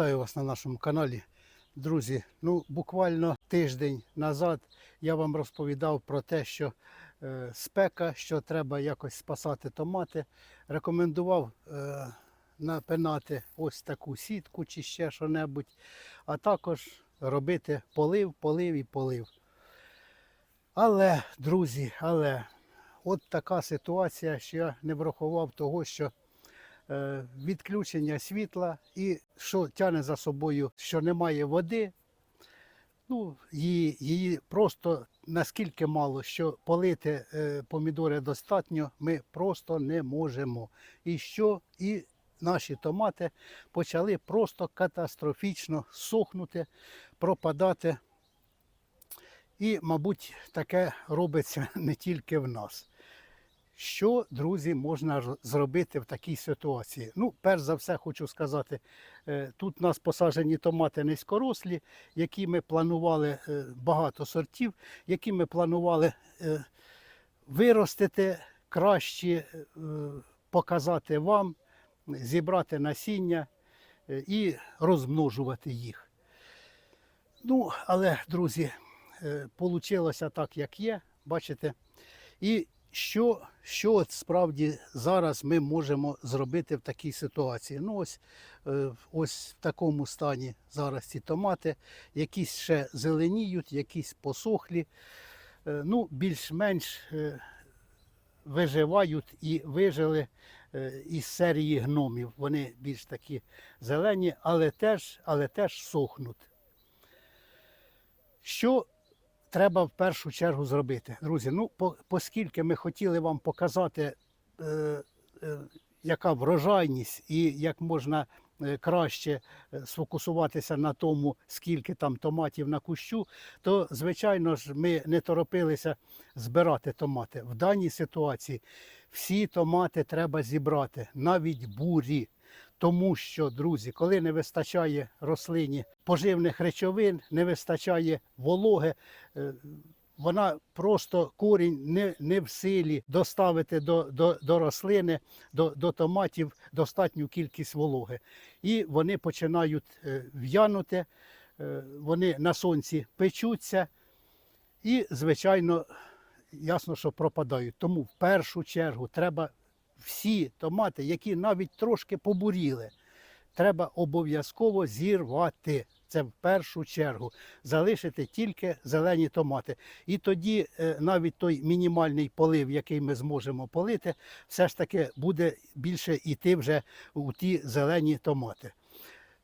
Вітаю вас на нашому каналі. Друзі, ну буквально тиждень назад я вам розповідав про те, що е, спека, що треба якось спасати томати. Рекомендував е, напинати ось таку сітку чи ще що-небудь, а також робити полив, полив і полив. Але, друзі, але от така ситуація, що я не врахував того, що відключення світла і що тягне за собою, що немає води. Ну, її, її просто наскільки мало, що полити е, помідори достатньо, ми просто не можемо. І що? І наші томати почали просто катастрофічно сохнути, пропадати. І, мабуть, таке робиться не тільки в нас. Що, друзі, можна зробити в такій ситуації? Ну, перш за все, хочу сказати, е, тут у нас посаджені томати низькорослі, які ми планували е, багато сортів, які ми планували е, виростити краще, показати вам, зібрати насіння і розмножувати їх. Ну, але, друзі, вийшло так, як є, бачите. І що, що от справді зараз ми можемо зробити в такій ситуації? Ну, ось, е, ось в такому стані зараз ці томати, якісь ще зеленіють, якісь посохлі, е, ну, більш-менш е, виживають і вижили із серії гномів. Вони більш такі зелені, але теж, але теж сохнуть. Що треба в першу чергу зробити? Друзі, ну, по, оскільки ми хотіли вам показати, е, е, яка врожайність і як можна е, краще е, сфокусуватися на тому, скільки там томатів на кущу, то, звичайно ж, ми не торопилися збирати томати. В даній ситуації всі томати треба зібрати, навіть бурі. Тому що, друзі, коли не вистачає рослині поживних речовин, не вистачає вологи, е, вона просто корінь не, не в силі доставити до, до, до рослини, до, до томатів достатню кількість вологи. І вони починають е, в'янути, е, вони на сонці печуться і, звичайно, ясно, що пропадають. Тому в першу чергу треба всі томати, які навіть трошки побуріли, треба обов'язково зірвати. Це в першу чергу залишити тільки зелені томати. І тоді е, навіть той мінімальний полив, який ми зможемо полити, все ж таки буде більше йти вже у ті зелені томати.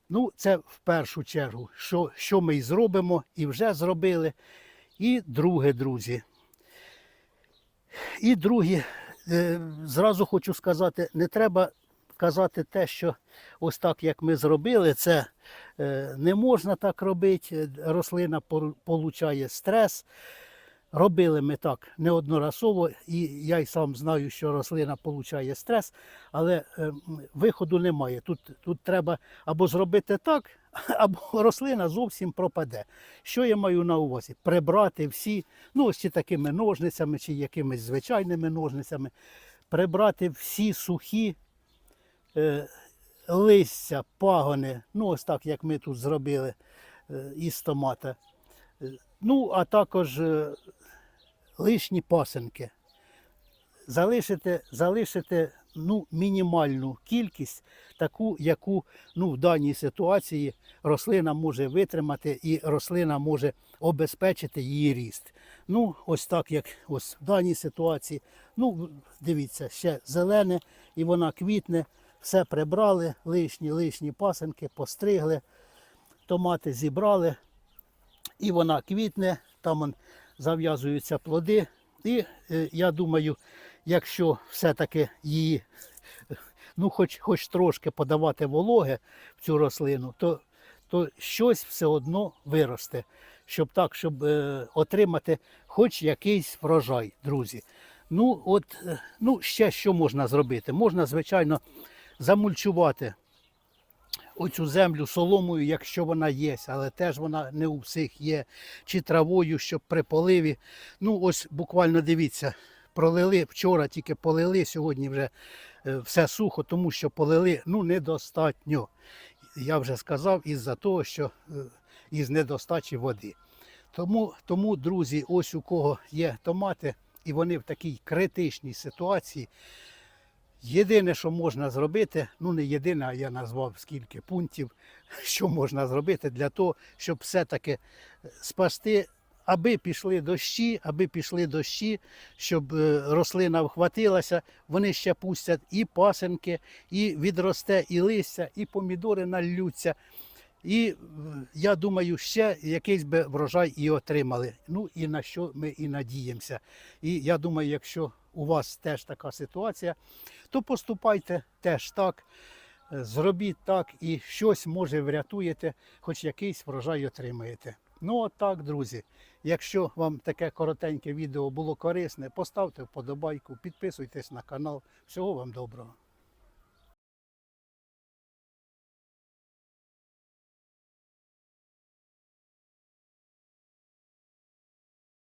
Ну, це в першу чергу, що, що ми і зробимо, і вже зробили. І друге, друзі. І друге, зразу хочу сказати, не треба казати те, що ось так, як ми зробили, це е, не можна так робити. е, Рослина получає стрес. Робили ми так неодноразово, і я й сам знаю, що рослина получає стрес, але е, виходу немає. Тут, тут треба або зробити так, або рослина зовсім пропаде. Що я маю на увазі? Прибрати всі, ну ось чи такими ножницями, чи якимись звичайними ножницями, прибрати всі сухі е, листя, пагони, ну ось так, як ми тут зробили е, із томата. Ну, а також е, лишні пасенки. Залишити, залишити ну, мінімальну кількість, таку, яку ну, в даній ситуації рослина може витримати і рослина може обезпечити її ріст. Ну, ось так, як ось в даній ситуації. Ну, дивіться, ще зелене, і вона квітне, все прибрали, лишні, лишні пасенки, постригли, томати зібрали, і вона квітне, там зав'язуються плоди. І е, я думаю, якщо все-таки її ну, хоч, хоч трошки подавати вологи в цю рослину, то, то щось все одно виросте, щоб так, щоб е, отримати хоч якийсь врожай, друзі. Ну, от, е, ну, ще що можна зробити? Можна, звичайно, замульчувати оцю землю соломою, якщо вона є, але теж вона не у всіх є, чи травою, щоб при поливі. Ну, ось буквально дивіться, пролили вчора, тільки полили, сьогодні вже е, все сухо, тому що полили ну, недостатньо. я вже сказав, із-за того, що е, із недостачі води. Тому, тому, друзі, ось у кого є томати, і вони в такій критичній ситуації. Єдине, що можна зробити, ну не єдине, а я назвав скільки пунктів, що можна зробити для того, щоб все-таки спасти, аби пішли дощі, аби пішли дощі, щоб е, рослина вхватилася, вони ще пустять і пасенки, і відросте і листя, і помідори наллються. І е, я думаю, ще якийсь би врожай і отримали. Ну і на що ми і надіємося. І я думаю, якщо у вас теж така ситуація, то поступайте теж так, е, зробіть так і щось може врятуєте, хоч якийсь врожай отримаєте. Ну от так, друзі. Якщо вам таке коротеньке відео було корисне, поставте вподобайку, підписуйтесь на канал. Всього вам доброго.